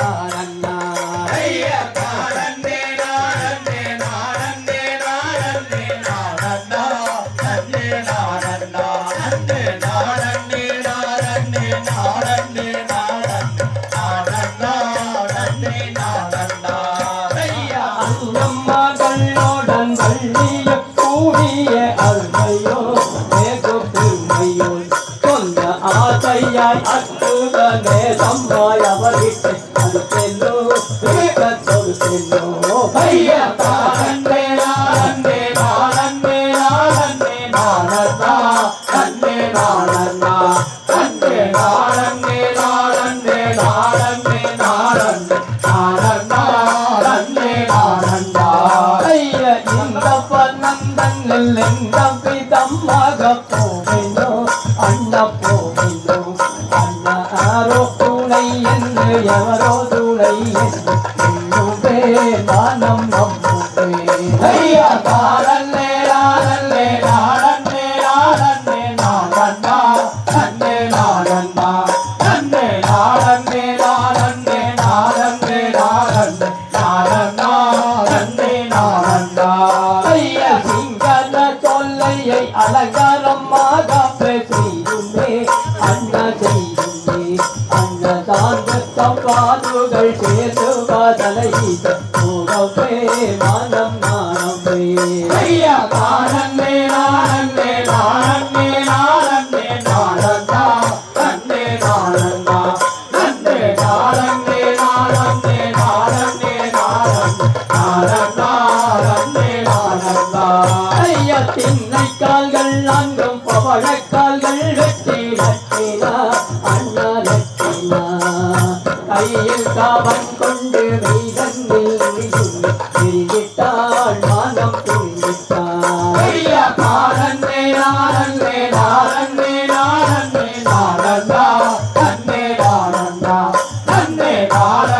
நாரண்ணா. ஆசையாய் அற்புதமே சம்மாய் அவருக்கு தம்மாக போவேனோ அண்ணா போவேனோ அண்ண ஆரோ துணை என்று எவரோ துணை என்று என்னுமே நானம் நம்புவே ஐயா தாரல்லே நானே சொல்லையை அலங்காரமாக செய்யுமே அண்ணா செய்யுமே அண்ண சார்ந்த தப்பாதுகள் சேர்ந்து வாதலை கூடவே மனம் ஐய திண்ணை கால்கள் நான்கும் பவழக்கால்கள் வெற்றி நட்டினா அண்ணா நட்டினா கையில் காவன் கொண்டு மெய்தன்னில் திருவிட்டாள் மானம் துணிவிட்டாள் ஐயா தானே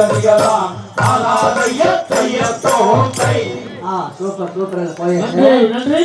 தகதிகதாம் திகதிகதாம் தானாதைய தைய தோன்றை ஆ சூப்பர் சூப்பர். போய். நன்றி நன்றி.